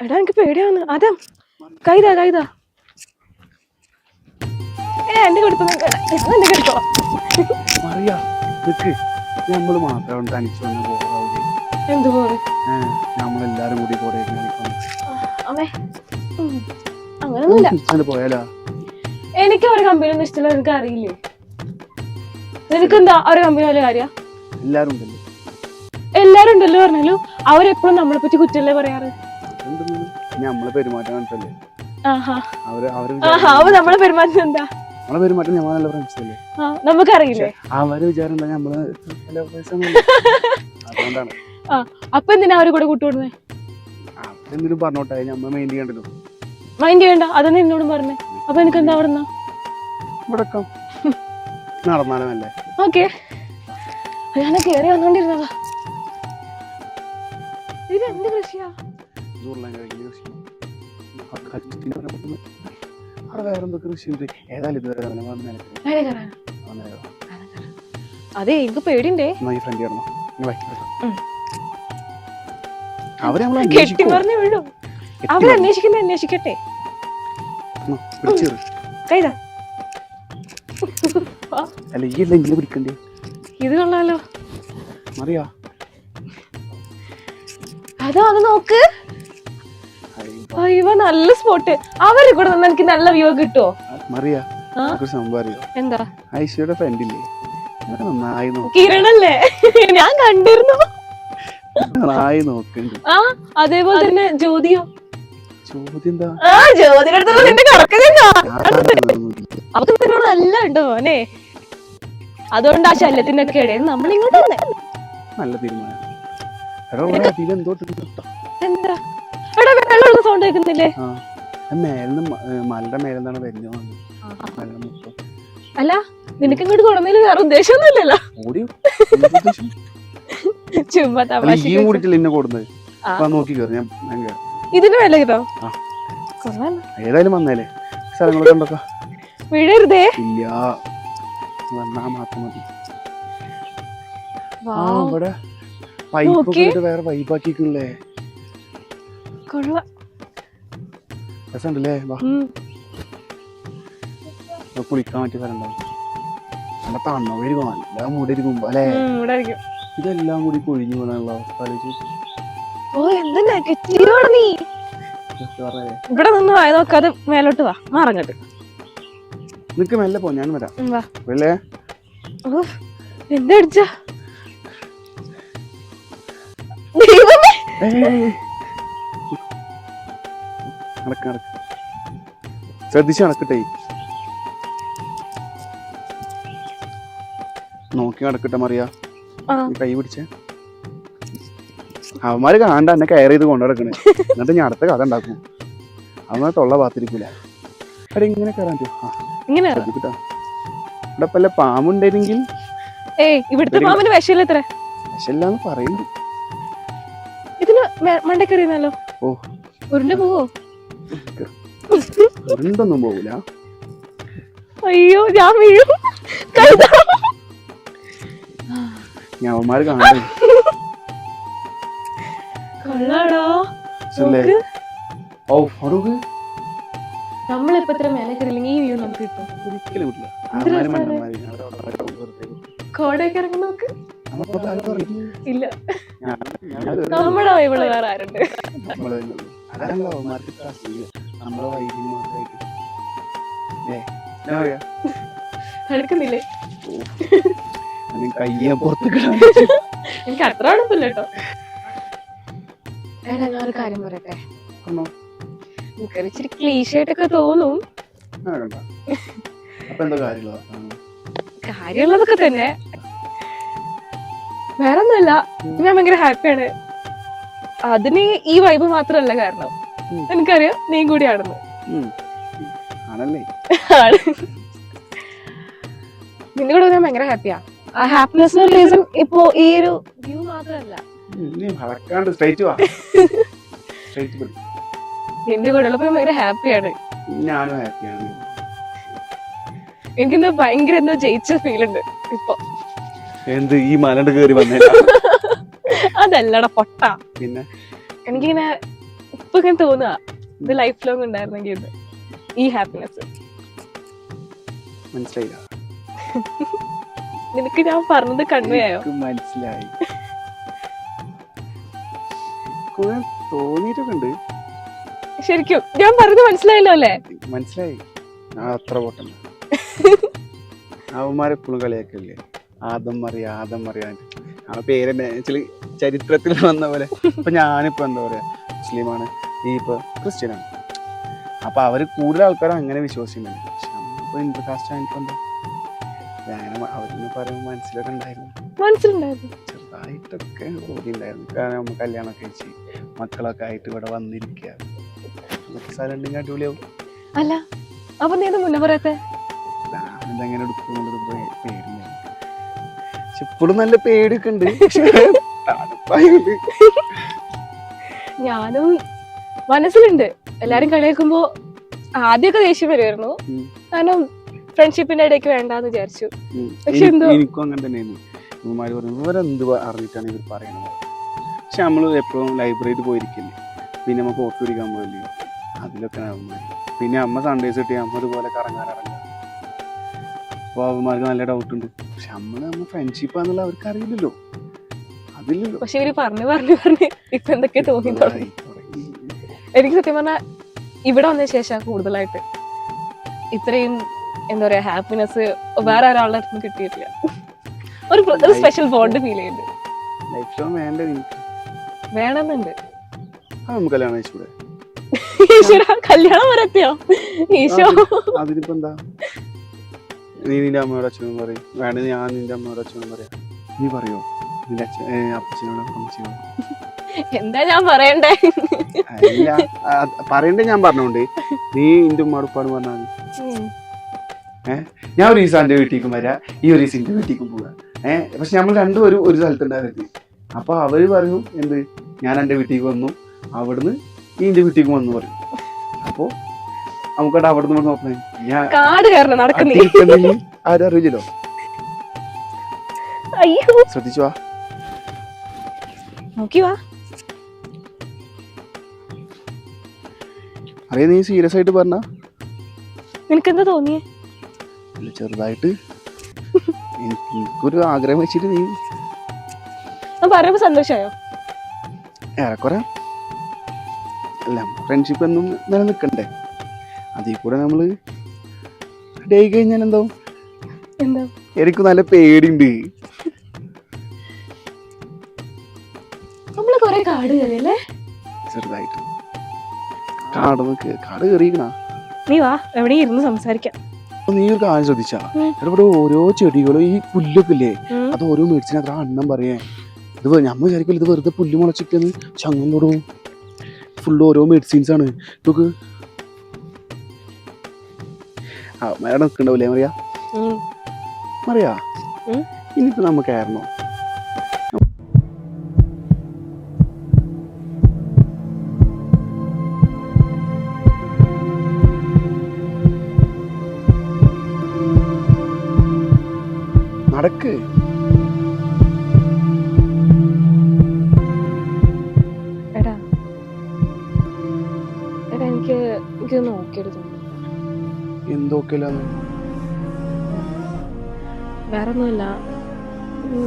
എടാ എനിക്ക് പേടിയാവുന്നു. അതെ. കൈതാ കൈതാ. ഏ എന്റെ കൊടുത്തു എന്റെ കൊടുത്തോളാം അറിയാ നിക്ക് നമ്മൾ മാത്രം തനിച്ച് വന്ന് പോകാവൂലേ എന്തു പോലെ? ഏഹ് നമ്മളെല്ലാരും കൂടി കൂടെ അമ്മേ. അങ്ങനൊന്നുമില്ല. പോയാലോ? എനിക്ക് ഒരു കമ്പനിയൊന്നും ഇഷ്ടമില്ല. എനിക്ക് അറിയില്ലേ? നിനക്കെന്താ? ഒരു കമ്പനി വല്ല കാര്യ? എല്ലാരും ഉണ്ടല്ലോ. എല്ലാരും ഉണ്ടല്ലോ പറഞ്ഞാലും അവരെപ്പോഴും നമ്മളെ പറ്റി കുറ്റല്ലേ പറയാറ്? നമ്മളെ പെരുമാറ്റം കണ്ടിട്ടല്ലേ അവർ അവർ നമ്മളെ പെരുമാറ്റം എന്താ? നമ്മളെ പെരുമാറ്റം നമ്മൾ നല്ല ഫ്രണ്ട്സ് അല്ലേ? ആ നമുക്കറിയില്ലേ? അവർ വിചാരം എന്താ നമ്മൾ lovers ഒന്നുമല്ല. അതുകൊണ്ടാണ്. ആ അപ്പൊ എന്തിനാ അവർ കൂടെ കൂട്ടുകൊടുന്നേ? അവരെന്തെങ്കിലും പറഞ്ഞോട്ടെ നമ്മൾ മെയിൻ ചെയ്യണ്ടല്ലോ മൈൻഡ് ചെയ്യണ്ട അതൊന്നും എന്നോടും പറഞ്ഞേ. അപ്പൊ എനിക്ക് എന്താ അവിടെ ഇവിടക്കം നടന്നാലും അല്ലേ ഓക്കെ ഞാൻ കേറി വന്നോണ്ടിരുന്നതാ. ഇത് എന്ത് കൃഷിയാ? ഉരുളൻ കിഴങ്ങിന് കൃഷി ആ കച്ചിന് പറഞ്ഞപ്പോ അവിടെ വേറെ എന്തോ കൃഷി ഉണ്ട്. ഏതായാലും ഇതുവരെ അതെ എനിക്ക് പേടിണ്ടേ ഈ ഫ്രണ്ട്. അവരെ നമ്മൾ അന്വേഷിക്കുന്ന അന്വേഷിക്കട്ടെ. അല്ല ഈ പിടിക്കണ്ടേ? ഇത് കൊള്ളാലോ. അറിയാ അതോ അത് നോക്ക്. അയ്യോ നല്ല സ്പോട്ട് അവരെ കൂടെ നിന്ന് എനിക്ക് നല്ല വ്യൂ കിട്ടുമോ മറിയ എന്താ? ഐശ്വയുടെ ഫ്രണ്ട് ഇല്ലേ? അവരെ നന്നായി നോക്ക്. കിരണല്ലേ? ഞാൻ കണ്ടിരുന്നു. ആ അതേപോലെ തന്നെ ജ്യോതിയോ. അവർക്ക് നിന്നോട് നല്ല ഉണ്ട് മോനെ. അതുകൊണ്ട് ആ ശല്യത്തിനൊക്കെ ഇടയിൽ നമ്മൾ ഇങ്ങോട്ട് നല്ല തീരുമാനം. എന്താ? എടാ സൗണ്ട് കേൾക്കുന്നില്ലേ? മേലിന്ന് മലയുടെ മേലെന്നാണ് അല്ല നിനക്ക് ഇങ്ങോട്ട് കൊണ്ടുവന്നതിൽ വേറെ ഉദ്ദേശമൊന്നുമില്ലല്ലോ? ചുമ്മാ. ഇതിന് വില കിട്ടോ? ഏതായാലും വന്നേലേ. സ്ഥലങ്ങളൊക്കെ ഉണ്ടൊക്കെ? വീഴരുതേ ഇല്ല. വന്നാ മാത്രം മതി. ഇവിടെ. ഇട്ട് വേറെ പൈപ്പാക്കിക്കണല്ലേ കൊള്ളാം രസമുണ്ടല്ലേ? കുളിക്കാൻ പറ്റിയ സ്ഥലം നല്ല തണ്ണവരിക്കും നല്ല മൂടിയിരിക്കും അല്ലേ? ഇതെല്ലാം കൂടി കൊഴിഞ്ഞു പോകാനുള്ള അവസ്ഥ ഓ എന്താ നെഗറ്റീവാണ് നീ? ഇവിടെ നിന്ന് വായ നോക്കാതെ മേലോട്ട് വാ. മാറങ്ങട്ട് നിക്ക് മെല്ലെ പോ ഞാൻ വരാം. വെള്ളേ. ഓ എന്താ അടിച്ച. ദൈവമേ. നടക്ക് നടക്ക് ശ്രദ്ധിച്ച് നടക്കട്ടെ നോക്കി നടക്കട്ടെ മറിയ. കൈ പിടിച്ചേ. അവന്മാര് കാണണ്ട എന്നെ കയറി ചെയ്ത് കൊണ്ടു നടക്കണേ. എന്നിട്ട് ഞാൻ അടുത്ത കഥ ഉണ്ടാക്കും. അവന്മാർ തൊള്ള പാത്തിരിക്കൂല. അവിടെ ഇങ്ങനെ കയറാൻ ഇങ്ങനെ ശ്രദ്ധിക്കട്ടോ. ഇവിടെ പല പാമ്പുണ്ടായിരുന്നെങ്കിൽ ഏയ് ഇവിടുത്തെ പാമ്പിന് വിഷയില്ല എത്ര വിഷമില്ലാന്ന് പറയുന്നു. ഇതിന് മണ്ടക്കറിയുന്നല്ലോ ഓ. ഉരുണ്ട് പോവോ? ഉരുണ്ടൊന്നും പോകൂല. അയ്യോ ഞാൻ വീഴും. ഞാൻ അവന്മാര് കൊള്ളാടോ. ഓ ഫറൂഖ്. നമ്മളിപ്പോ ഇത്ര മേലെ കയറിയില്ലെങ്കിൽ ഈ വ്യൂ നമുക്ക് കിട്ടും. ഒരിക്കലും കോടയൊക്കെ ഇറങ്ങി നോക്ക്. ഇല്ല. നമ്മുടെ വൈബിൾ വേറെ ആരുണ്ട്. ഇത്ര അസൂയ. നമ്മളെ വൈദ്യം മാത്രമായിട്ട്. എടുക്കുന്നില്ലേ പുറത്ത് എനിക്ക് അത്ര അടുപ്പില്ല കേട്ടോ. എടാ ഞാൻ ഒരു കാര്യം പറയട്ടെ? എനിക്കൊരു ഇച്ചിരി ക്ലീശയായിട്ടൊക്കെ തോന്നും. കാര്യമുള്ളതൊക്കെ തന്നെ. വേറെ ഒന്നുമല്ല ഞാൻ ഭയങ്കര ഹാപ്പിയാണ്. അതിന് ഈ വൈബ് മാത്രല്ല കാരണം. എനിക്കറിയാം നീ കൂടിയാണെന്ന്. ആണല്ലേ? ആണ്. നിന്റെ കൂടെ ഞാൻ ഭയങ്കര ഹാപ്പിയാ ആ. ഹാപ്പിനെസ് റീസൺ ഇപ്പോ ഈ ഒരു വ്യൂ മാത്രല്ല നിന്റെ കൂടെ ഉള്ളപ്പോ ഭയങ്കര ഹാപ്പിയാണ് ഞാനും ഹാപ്പിയാണ് എനിക്കിന്ന് ഭയങ്കര എന്തോ ജയിച്ച ഫീൽ ഉണ്ട് ഇപ്പൊ. എന്ത് ഈ മലണ്ട് കേറി വന്നേ അതല്ലട പൊട്ട. പിന്നെ? എനിക്കിങ്ങനെ ഇപ്പൊ ഇങ്ങനെ തോന്നുക ഇത് ലൈഫ് ലോങ് ഉണ്ടായിരുന്നെങ്കിൽ ഇത്. ഈ ഹാപ്പിനെസ് മനസ്സിലായില്ല. നിനക്ക് ഞാൻ പറഞ്ഞത് കണ്ണുകയോ മനസ്സിലായി. കുറെ തോന്നിയിട്ടൊക്കെ ശരിക്കും ഞാൻ പറഞ്ഞത് മനസ്സിലായല്ലോ അല്ലേ? മനസ്സിലായി. അത്ര പൊട്ടണ്ട അവന്മാരെപ്പോഴും കളിയാക്കല്ലേ? ആദം മറിയ ആദം മറിയ. ആ ചരിത്രത്തിൽ വന്ന പോലെ. ഇപ്പൊ ഞാനിപ്പോ എന്താ പറയാ മുസ്ലിമാണ് ഈ ഇപ്പൊ ക്രിസ്ത്യനാണ്. അപ്പൊ അവർ കൂടുതൽ ആൾക്കാരും അങ്ങനെ വിശ്വസിക്കുന്നുണ്ട്. പക്ഷെ നമ്മളിപ്പോ ഇന്റർകാസ്റ്റ് ആയപ്പോ എന്താ? അങ്ങനെ അവരെന്ന് പറയുമ്പോൾ മനസ്സിലൊക്കെ ഉണ്ടായിരുന്നു. മനസ്സിലുണ്ടായിരുന്നു. ചെറുതായിട്ടൊക്കെ ബോധി കാരണം നമ്മൾ കല്യാണമൊക്കെ കഴിച്ച് മക്കളൊക്കെ ആയിട്ട് ഇവിടെ വന്നിരിക്കുക അതൊക്കെ സ്ഥലം ഉണ്ടെങ്കിൽ അടിപൊളിയാവും. അല്ല അപ്പൊ നീ മുന്നേ പറയാത്തെ? ഞാനിതെങ്ങനെ എടുക്കുന്നുള്ളത് പേടിയാണ്. പക്ഷെ ഇപ്പോഴും നല്ല പേടിയൊക്കെ ഉണ്ട്. ഞാനും മനസ്സിലുണ്ട്. എല്ലാരും കളിയാക്കുമ്പോ ആദ്യമൊക്കെ ദേഷ്യം വരുമായിരുന്നു. കാരണം ഫ്രണ്ട്ഷിപ്പിന്റെ ഇടയ്ക്ക് വേണ്ടെന്ന് വിചാരിച്ചു. പക്ഷെ എനി- എന്തോ- എനിക്കും അങ്ങനെ തന്നെയായിരുന്നു ഉമ്മമാര് പറഞ്ഞു ഇവരെന്ത് അറിഞ്ഞിട്ടാണ് ഇവർ പറയണത് പക്ഷെ നമ്മൾ എപ്പോഴും ലൈബ്രറിയിൽ പോയിരിക്കില്ലേ? പിന്നെ നമുക്ക് ഫോട്ടോ പിടിക്കാൻ പോയില്ലേ അതിലൊക്കെ അവന്മാർ പിന്നെ അമ്മ സൺഡേസ് കിട്ടി അമ്മ ഇതുപോലെ കറങ്ങാൻ ഇറങ്ങും. അപ്പോൾ അവന്മാർക്ക് നല്ല ഡൗട്ട് ഉണ്ട്. പക്ഷെ നമ്മൾ നമ്മ ഫ്രണ്ട്ഷിപ്പാന്നുള്ള അവർക്ക് അറിയില്ലല്ലോ. പക്ഷെ ഇവർ പറഞ്ഞു പറഞ്ഞു പറഞ്ഞ് ഇപ്പൊ എന്തൊക്കെ തോന്നി തുടങ്ങി. എനിക്ക് സത്യം പറഞ്ഞാൽ ഇവിടെ വന്ന ശേഷം കൂടുതലായിട്ട് ഇത്രയും എന്താ പറയാ ഹാപ്പിനെസ് വേറെ ഒരാളുടെ അടുത്ത് കിട്ടിയിട്ടില്ല. ഒരു ഒരു സ്പെഷ്യൽ ബോണ്ട് ഫീൽ ചെയ്യുന്നുണ്ട് ലൈഫ് ലോങ് വേണ്ട വേണമെന്നുണ്ട്. നമുക്ക് കല്യാണം കഴിച്ചൂടെ ഈശ്വര കല്യാണം വരെ എത്തിയോ? ഈശോ. അതിനിപ്പോ എന്താ? നീ നിന്റെ അമ്മയോട് അച്ഛനും പറയും. വേണ്ട ഞാൻ നിന്റെ അമ്മയോട് അച്ഛനും പറയാം. നീ പറയോ? നിന്റെ അച്ഛൻ ഏ, അപ്പച്ചനോടും അമ്മച്ചിനോടും എന്താ ഞാൻ പറയണ്ടേ? അല്ല പറയണ്ടേ ഞാൻ പറഞ്ഞോണ്ട്. നീ നിന്റെ മടുപ്പാണ് പറഞ്ഞാൽ മതി. ഞാൻ ഒരു ദിവസം എന്റെ വീട്ടിലേക്കും വരാം. ഈ ഒരു ദിവസം എന്റെ വീട്ടിലേക്കും പോകാം. ഏഹ് പക്ഷെ നമ്മൾ രണ്ടുപേരും ഒരു സ്ഥലത്തുണ്ടാകരുത് അപ്പൊ അവർ പറഞ്ഞു എന്ത്? ഞാൻ എന്റെ വീട്ടിലേക്ക് വന്നു. അവിടുന്ന് ഈ എന്റെ വീട്ടിലേക്ക് വന്നു പറഞ്ഞു അപ്പോ നമുക്കവിടെ അവിടുന്ന് ഇവിടെ നോക്കണേ. ഞാൻ കാട് കാരണം നടക്കുന്നില്ല ആരും അറിയില്ലല്ലോ. ശ്രദ്ധിച്ചു? വാ നോക്കി വാ അറിയാ നീ സീരിയസ് ആയിട്ട് പറഞ്ഞ. നിനക്കെന്താ തോന്നിയേ? ചെറുതായിട്ട്. എനിക്ക് എനിക്കൊരു ആഗ്രഹം വെച്ചിട്ട് നീ ഞാൻ പറയുമ്പോ സന്തോഷമായോ ഏറെക്കുറെ. അല്ല ഫ്രണ്ട്ഷിപ്പ് എന്നും നിലനിൽക്കണ്ടേ. അതിൽ കൂടെ നമ്മൾ ഡേ കഴിഞ്ഞാൽ എന്തോ എന്താ? എനിക്ക് നല്ല പേടിയുണ്ട്. കാട് കയറിയല്ലേ? ചെറുതായിട്ട്. കാട് നോക്ക് കാട് കയറിയിരിക്കണ. നീ വാ എവിടെ ഇരുന്ന് സംസാരിക്കാം. നീ ഒരു കാര്യം ശ്രദ്ധിച്ചാ. ഇവിടെ ഓരോ ചെടികളും ഈ പുല്ലൊക്കെ ഇല്ലേ അത് ഓരോ മേടിച്ചിന് അത്ര അണ്ണം പറയേ. ഇത് ഞമ്മ വിചാരിക്കില്ല ഇത് വെറുതെ പുല്ല് മുളച്ചിട്ടെന്ന് ചങ്ങം തൊടും ഫുള്ള് ഓരോ മെഡിസിൻസ് ആണ്. ഇതൊക്കെ ആ മേഡം നിൽക്കണ്ടാവില്ലേ മറിയ? മറിയാ. ഇനിയിപ്പോ നമുക്ക് കയറണോ? എനിക്ക് എനിക്ക് തോന്നുന്നു എന്തൊക്കെയല്ലാന്ന്? വേറെ ഒന്നുമില്ല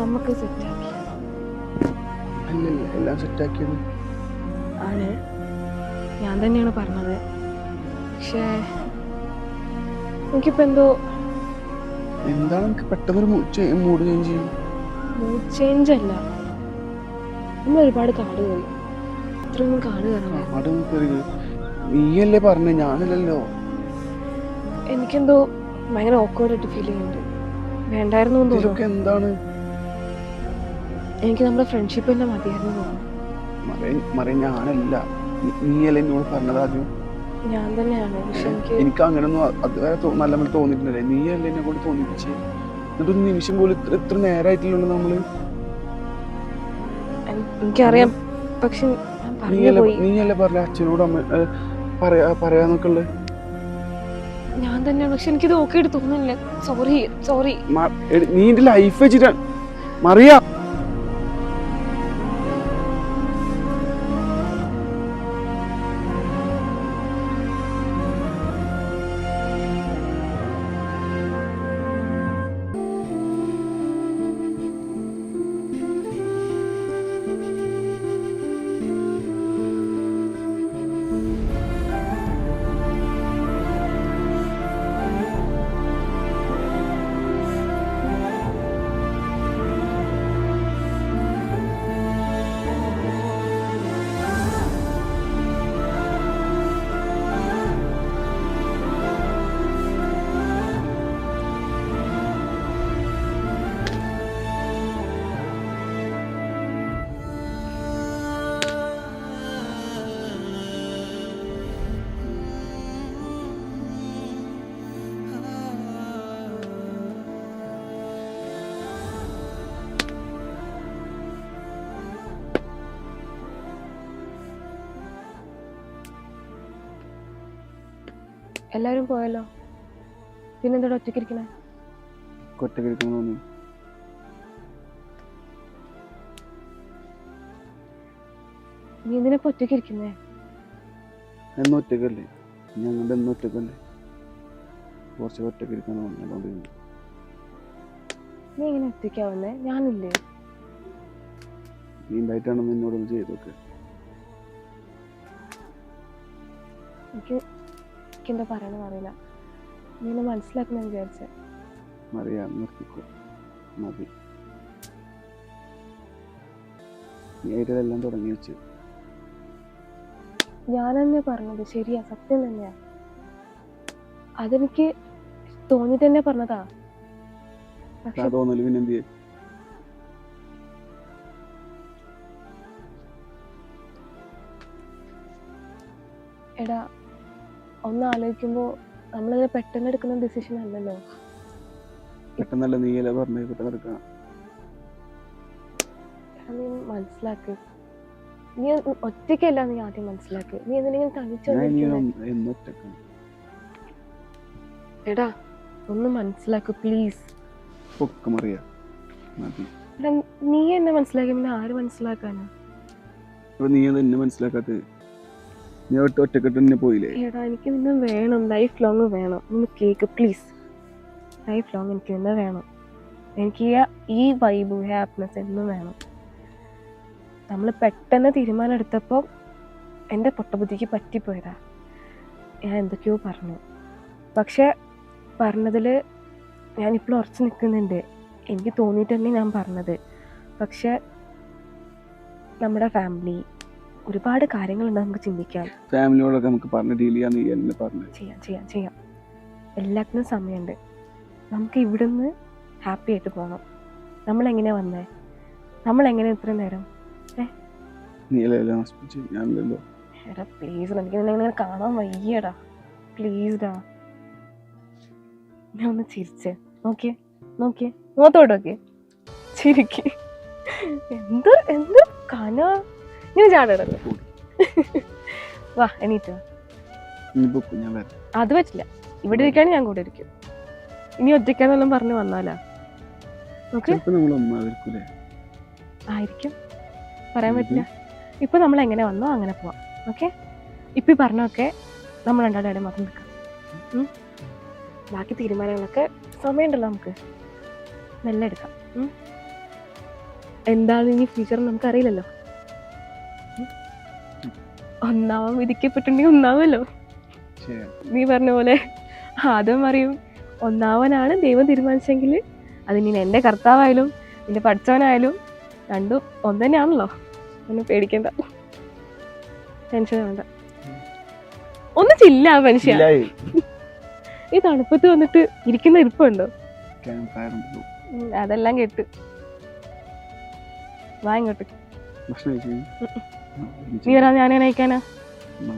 നമുക്ക് സെറ്റാക്കി. അല്ലല്ല എല്ലാം സെറ്റാക്കിയത്. ആണ്. ഞാൻ തന്നെയാണ് പറഞ്ഞത്. പക്ഷേ എനിക്കിപ്പോ എന്തോ എന്താണ് എനിക്ക് പെട്ടെന്നൊരു മൂഡ് ചേഞ്ച് ചെയ്യും? മൂഡ് ചേഞ്ച് അല്ല. നമ്മൾ ഒരുപാട് കാട് പോയി അത്രയൊന്നും കാട് കയറാൻ കയറിയത്. നീയല്ലേ പറഞ്ഞു? ഞാനല്ലല്ലോ. എനിക്കെന്തോ ഭയങ്കര ഓക്കേഡായിട്ട് ഫീൽ ചെയ്യുന്നുണ്ട്. വേണ്ടായിരുന്നു എന്ന് തോന്നുന്നു. ഇതൊക്കെ എന്താണ്? എനിക്ക് നമ്മുടെ ഫ്രണ്ട്ഷിപ്പ് തന്നെ മതിയായിരുന്നു തോന്നുന്നു. മറിയ മറിയ ഞാനല്ല. നീ- നീയല്ലേ എന്നോട് പറഞ്ഞത് ആദ്യം? ഞാൻ തന്നെയാണ്. പക്ഷെ എനിക്ക് എനിക്ക് അങ്ങനൊന്നും അ- അതുവരെ തോ- നല്ല പോലെ തോന്നിയിട്ടില്ലേ. നീയല്ലേ എന്നെ കൊണ്ട് തോന്നിപ്പിച്ച്? എന്നിട്ടൊരു നിമിഷം പോലും ഇത്ര ഇത്ര നേരമായിട്ടില്ലല്ലോ നമ്മൾ. എൻ- എനിക്കറിയാം പക്ഷെ ഞാൻ പറഞ്ഞു നീയല്ലേ പോയി. നീയല്ലേ പറഞ്ഞ? അച്ഛനോട് അമ്മ പറയാ പറയാന്നൊക്കെ ഉള്ളത് ഞാൻ തന്നെയാണ് പക്ഷെ എനിക്കിത് ഓക്കെ തോന്നുന്നില്ല. സോറി സോറി നീ എന്റെ ലൈഫ് വെച്ചിട്ടാണ് മറിയ. എല്ലാവരും പോയല്ലോ. പിന്നെന്തോടെ ഒറ്റക്കിരിക്കണേ ഒറ്റയ്ക്ക് നീ എന്തിനാ ഒറ്റക്കിരിക്കുന്നേ എന്നും ഒറ്റക്കല്ലേ ഞങ്ങളുടെ എന്നും ഒറ്റക്കല്ലേ കുറച്ച് ഇരുന്നു. നീ ഇങ്ങനെ ഒറ്റയ്ക്കാവുന്നേ? ഞാനില്ലേ? നീ ഉണ്ടായിട്ടാണ് എന്നോടൊന്ന് ചെയ്തൊക്കെ എനിക്ക് എനിക്ക് എന്താ പറയണമെന്ന് അറിയില്ല നീ എന്നെ മനസ്സിലാക്കുന്ന വിചാരിച്ചേ നിർത്തിക്കോ. മതി. തുടങ്ങി വെച്ച്. ഞാൻ തന്നെ പറഞ്ഞത് ശരിയാ സത്യം തന്നെയാ. അതെനിക്ക് തോന്നി തന്നെ പറഞ്ഞതാ. പക്ഷെ തോന്നൽ എടാ ഒന്ന് ആലോചിക്കുമ്പോൾ നമ്മളിത് പെട്ടെന്ന് എടുക്കുന്ന ഡിസിഷൻ അല്ലല്ലോ. പെട്ടെന്നല്ല നീയല്ലേ പറഞ്ഞു പെട്ടെന്ന് എടുക്കണം എടാ, നീ മനസ്സിലാക്ക്. നീ ഒറ്റയ്ക്കല്ല നീ ആദ്യം മനസ്സിലാക്ക്. നീ എന്തിനെങ്കിലും തനിച്ചു എടാ ഒന്ന് മനസ്സിലാക്ക് പ്ലീസ് നീ എന്നെ മനസ്സിലാക്കി പിന്നെ ആര് മനസ്സിലാക്കാനാ? നീ എന്നെ മനസ്സിലാക്കാത്തത്? നീ ഒറ്റ ഒറ്റക്കെട്ട് തന്നെ പോയില്ലേ? എടാ എനിക്ക് നിന്നെ വേണം. ലൈഫ് ലോങ് വേണം. ഒന്ന് കേക്ക് പ്ലീസ് ലൈഫ് ലോങ് എനിക്ക് നിന്നെ വേണം. എനിക്ക് ഈ- വൈബ് ഹാപ്പിനെസ് എന്നും വേണം. നമ്മൾ പെട്ടെന്ന് തീരുമാനം എടുത്തപ്പോൾ എന്റെ പൊട്ടബുദ്ധിക്ക് പറ്റിപ്പോയതാ. ഞാൻ എന്തൊക്കെയോ പറഞ്ഞു. പക്ഷെ പറഞ്ഞതിൽ ഞാനിപ്പോൾ ഉറച്ചു നിൽക്കുന്നുണ്ട് എനിക്ക് തോന്നിയിട്ട് തന്നെ ഞാൻ പറഞ്ഞത്. പക്ഷെ നമ്മുടെ ഫാമിലി ഒരുപാട് കാര്യങ്ങളുണ്ട് നമുക്ക് ചിന്തിക്കാൻ. ഫാമിലിയോടൊക്കെ നമുക്ക് പറഞ്ഞ് ഡീൽ ചെയ്യാൻ നീ എന്നെ പറഞ്ഞു. ചെയ്യാം ചെയ്യാം ചെയ്യാം. എല്ലാത്തിനും സമയമുണ്ട്. നമുക്ക് ഇവിടുന്ന് ഹാപ്പി ആയിട്ട് പോകണം നമ്മൾ എങ്ങനെയാ വന്നേ? നമ്മൾ എങ്ങനെ ഇത്ര നേരം? നീ എല്ലാം നശിപ്പിച്ച്? ഞാനില്ലല്ലോ. എടാ പ്ലീസ് എനിക്ക് നിന്നെ ഇങ്ങനെ കാണാൻ വയ്യടാ. പ്ലീസ് ഡാ ഞാൻ ഒന്ന് ചിരിച്ചേ. നോക്കിയേ നോക്കിയേ. മുഖത്തോട്ട് നോക്കിയേ. ചിരിക്ക്. എന്ത് എന്ത് കന ഇങ്ങനെ ചാടടല്ലോ വാ എണീറ്റ് അത് പറ്റില്ല. ഇവിടെ ഇരിക്കാൻ ഞാൻ കൂടെ ഇരിക്കും. ഇനി ഒറ്റയ്ക്കാന്നെല്ലാം പറഞ്ഞു വന്നാലാ? ആയിരിക്കും. പറയാൻ പറ്റില്ല. ഇപ്പൊ നമ്മൾ എങ്ങനെ വന്നോ അങ്ങനെ പോവാം. ഓക്കെ? ഇപ്പൊ ഈ പറഞ്ഞൊക്കെ നമ്മൾ രണ്ടാളുടെ മാത്രം നിൽക്കാം ബാക്കി തീരുമാനങ്ങളൊക്കെ സമയമുണ്ടല്ലോ നമുക്ക്. മെല്ലെ എടുക്കാം. എന്താണ് ഇനി ഫ്യൂച്ചർ നമുക്ക് അറിയില്ലല്ലോ ഉം? ഒന്നാവാൻ വിധിക്കപ്പെട്ടിട്ടുണ്ടെങ്കിൽ ഒന്നാവല്ലോ. നീ പറഞ്ഞ പോലെ ആദ്യം അറിയും ഒന്നാവനാണ് ദൈവം തീരുമാനിച്ചെങ്കിൽ അത് നീ എന്റെ കർത്താവായാലും നിന്റെ പഠിച്ചവനായാലും രണ്ടും ഒന്ന് തന്നെയാണല്ലോ ഒന്ന് പേടിക്കണ്ട. ടെൻഷൻ വേണ്ട. ഒന്ന് ചില്ല മനുഷ്യ. ഈ തണുപ്പത്ത് വന്നിട്ട് ഇരിക്കുന്ന ഇരിപ്പുണ്ടോ? അതെല്ലാം കേട്ട്. വാ ഇങ്ങോട്ട്. ഭക്ഷണം കഴിച്ചു നീ